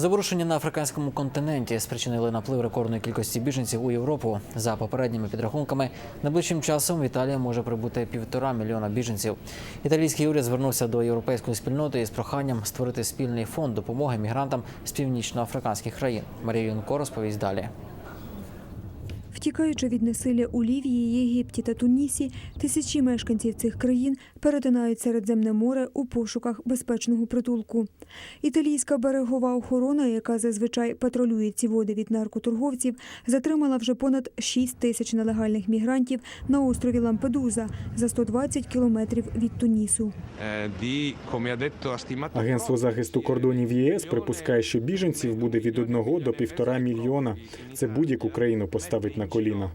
Заворушення на африканському континенті спричинили наплив рекордної кількості біженців у Європу. За попередніми підрахунками, найближчим часом в Італію може прибути півтора мільйона біженців. Італійський уряд звернувся до європейської спільноти із проханням створити спільний фонд допомоги мігрантам з північноафриканських країн. Марія Юнко розповість далі. Втікаючи від насилля у Лівії, Єгипті та Тунісі, тисячі мешканців цих країн перетинають Середземне море у пошуках безпечного притулку. Італійська берегова охорона, яка зазвичай патрулює ці води від наркоторговців, затримала вже понад 6 тисяч нелегальних мігрантів на острові Лампедуза за 120 кілометрів від Тунісу. Агентство захисту кордонів ЄС припускає, що біженців буде від 1 до півтора мільйона. Це будь-яку країну поставить на коліна.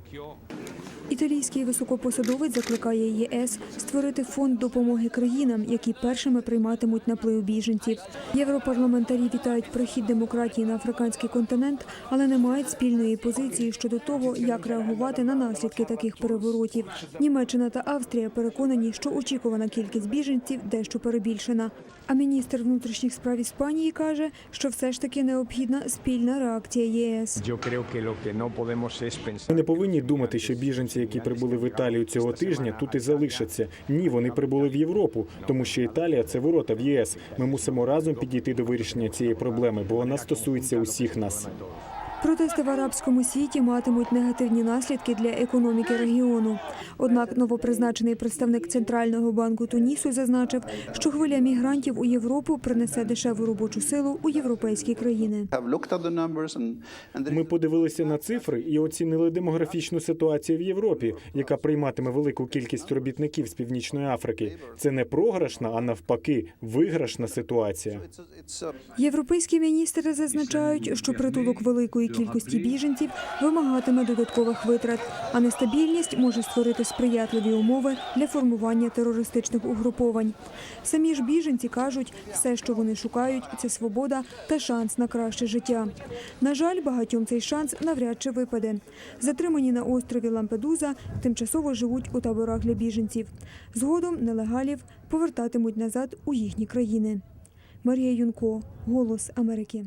Італійський високопосадовець закликає ЄС створити фонд допомоги країнам, які першими прийматимуть наплив біженців. Європарламентарі вітають прихід демократії на африканський континент, але не мають спільної позиції щодо того, як реагувати на наслідки таких переворотів. Німеччина та Австрія переконані, що очікувана кількість біженців дещо перебільшена. А міністр внутрішніх справ Іспанії каже, що все ж таки необхідна спільна реакція ЄС. Ми не повинні думати, що біженці, які прибули в Італію цього тижня, тут і залишаться. Ні, вони прибули в Європу, тому що Італія це ворота в ЄС. Ми мусимо разом підійти до вирішення цієї проблеми, бо вона стосується усіх нас. Протести в арабському світі матимуть негативні наслідки для економіки регіону. Однак новопризначений представник центрального банку Тунісу зазначив, що хвиля мігрантів у Європу принесе дешеву робочу силу у європейські країни. Ми подивилися на цифри і оцінили демографічну ситуацію в Європі, яка прийматиме велику кількість робітників з північної Африки. Це не програшна, а навпаки, виграшна ситуація. Європейські міністри зазначають, що притулок великої кількості біженців вимагатиме додаткових витрат, а нестабільність може створити сприятливі умови для формування терористичних угруповань. Самі ж біженці кажуть, все, що вони шукають, це свобода та шанс на краще життя. На жаль, багатьом цей шанс навряд чи випаде. Затримані на острові Лампедуза тимчасово живуть у таборах для біженців. Згодом нелегалів повертатимуть назад у їхні країни. Марія Юнко, Голос Америки.